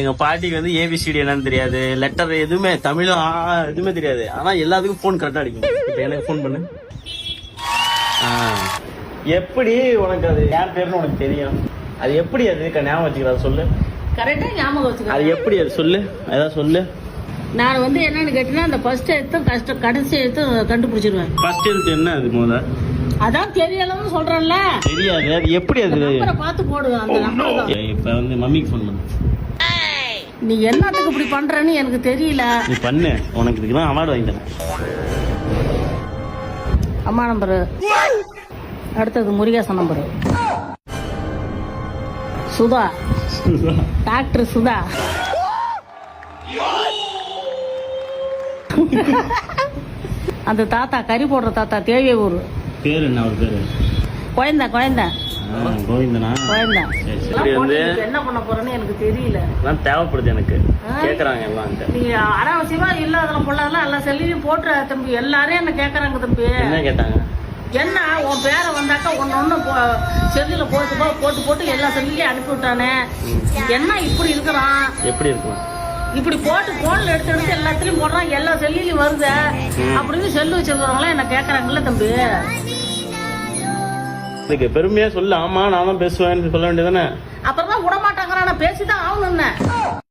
எங்க பாட்டிக்கு வந்து ஏபிசிடி என்னன்னு தெரியாது. லெட்டர் எதுவுமே தமிழும் எதுவுமே தெரியாது. ஆனா எல்லாத்துக்கும் ஃபோன் கரெக்டா அடிக்கும். இப்ப எனக்கு ஃபோன் பண்ணு. எப்படி உனக்கு அது? என் பேர்னு உனக்கு தெரியும். அது எப்படி அது? ஞாபகம் வச்சுக்கிற சொல்லு. கரெக்டா ஞாபகம் வச்சுக்க அது எப்படி அது சொல்லு? ஏதாவது சொல்லு. நான் வந்து என்னன்னு கேட்டீங்கன்னா அந்த ஃபர்ஸ்ட் எடுத்தும் கஷ்ட கடைசி எடுத்தும் கண்டுபிடிச்சிருவேன். ஃபர்ஸ்ட் எழுத்து என்ன அது முதல்ல அதான் தெரியலன்னு சொல்றேன்ல. தெரியாது. அது எப்படி அது? நம்பரை பார்த்து போடு அந்த நம்பர் தான் இப்ப வந்து மம்மிக்கு ஃபோன் பண்ணு. நீ என்னத்துக்கு இப்படி பண்றேன்னு எனக்கு தெரியல. நீ பண்ணு. உனக்கு இதுக்கு தான் அவார்டு வாங்கி தரேன் அம்மா நம்பரு. அடுத்தது முருகேசன் நம்பரு. சுதா. டாக்டர் சுதா. அந்த தாத்தா கறி போடுற தாத்தா தேவையூர். பேர் என்ன? அவர் பேரு? குழந்த குழந்த. கோவிந்தனா? குழந்த. இப்படி போட்டு வந்து என்ன பண்ண போறேன்னு எனக்கு தெரியல. எல்லாம் தேவைப்படுது எனக்கு. கேக்குறாங்க எல்லாம். நீ அனாவசியமா இல்லாதெல்லாம் பொல்லாதெல்லாம் எல்லா செல்லையும் போட்டுற தம்பி. எல்லாரும் என்ன கேக்குறாங்க தம்பி? என்ன கேட்டாங்க? என்ன உன் பேரை வந்தாக்கா ஒன்னு ஒண்ணு செல்லுல போட்டு போ போட்டு போட்டு எல்லா செல்லையும் அனுப்பி விட்டானே. என்ன இப்படி இருக்கிறான்? எப்படி இருக்கும்? இப்படி போட்டு போன்ல எடுத்து எடுத்து எல்லாத்துலயும் போடுறான். எல்லா செல்லிலையும் வருது. அப்படின்னு செல்லு வச்சிருக்கிறவங்களாம் என்ன கேக்குறாங்கல்ல தம்பி? இதுக்கு பெருமையா சொல்லு ஆமா நான் தான் பேசுவேன் சொல்ல வேண்டியதானே அப்புறம் தான் விட மாட்டாங்க நான் பேசிதான் ஆகணும்